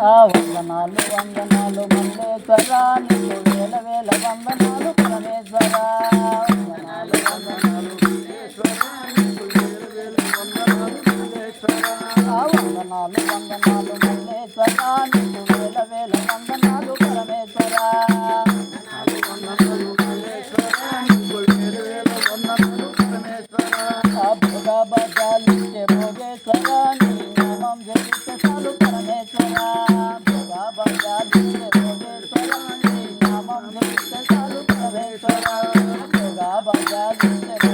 ఆ వందనాలు వందనాలు మల్లేశ్వరా నీకు వేల వేల వందనాలు పరమేశ్వర. వందనాలు వందనాలు వందనాలు వందనాలు మల్లేశ్వరా నీకు వేల వేల వందనాలు పరమేశ్వర భోగ బజాలించే భోగేశ్వరా నీ నామం జగిస్తే చాలు. Thank you.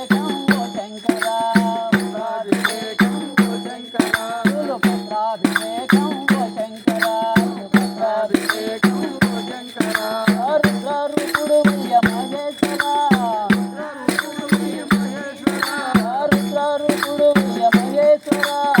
说了